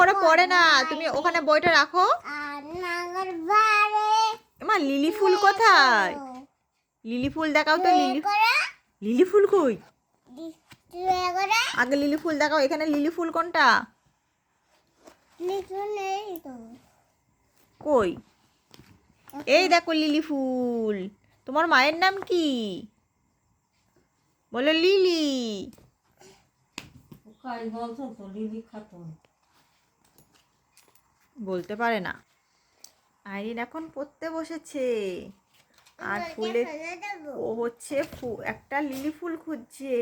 করে পড়ে না তুমি ওখানে বইটা রাখো। এমা লিলি ফুল কোথায়? লিলি ফুল দেখাও তো লিলি লিলি ফুল কই? আগে লিলি ফুল দেখাও এখানে লিলি ফুল কোনটা? লিখু নেই তো। কই? এই দেখো লিলি ফুল। তোমার মায়ের নাম কি? বলো লিলি। বলতো তো লিলি খাতুন। বলতে পারে না। আইরিন এখন পড়তে বসেছে। আর ফেলে ও হচ্ছে একটা লিলি ফুল খুঁজছে।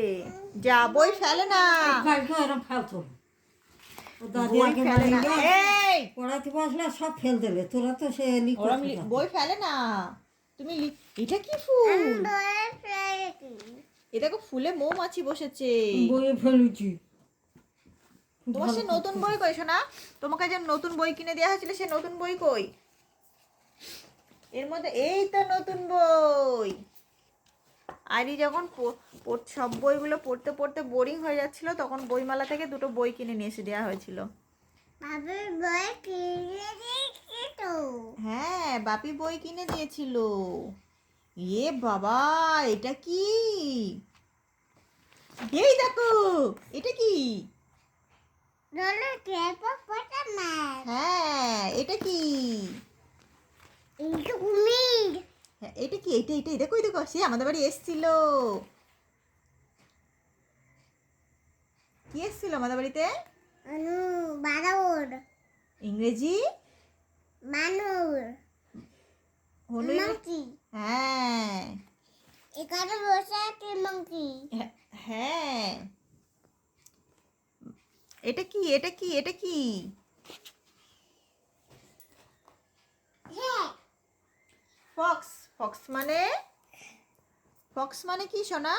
যা বই ফেলে না। বই পড়াতে বসলে সব ফেল তোরা তো সে বই ফেলে না। তুমি এটা কি ফুল? এ দেখো ফুলে মৌমাছি বসেছে। বইয়ে ফেলুছি। তোমার সে নতুন বই কই শোনা তোমাকে যে নতুন বই কিনে দেওয়া হয়েছিল সে নতুন বই কই? এর মধ্যে এই তো নতুন বই। আরি যখন সব বইগুলো পড়তে পড়তে বোরিং হয়ে যাচ্ছিল তখন বইমেলা থেকে দুটো বই কিনে নিয়ে এসে দেওয়া হয়েছিল। হ্যাঁ বাপি বই কিনে দিয়েছিল। এ বাবা এটা কি? এই দেখো এটা কি? হ্যাঁ এটা কি? হ্যাঁ, এটা কি? এটা এটা দেখো দেখো? সে আমাদের বাড়ি এসছিল। কি এসছিল আমাদের বাড়িতে? ইংরেজি? মানুর হলো মাংকি হ্যাঁ। এখানে বসে আছে মাংকি হ্যাঁ, হ্যাঁ এটা কি? এটা কি? এটা কি? হ্যাঁ। ফক্স ফক্স মানে? ফক্স মানে কি সোনা?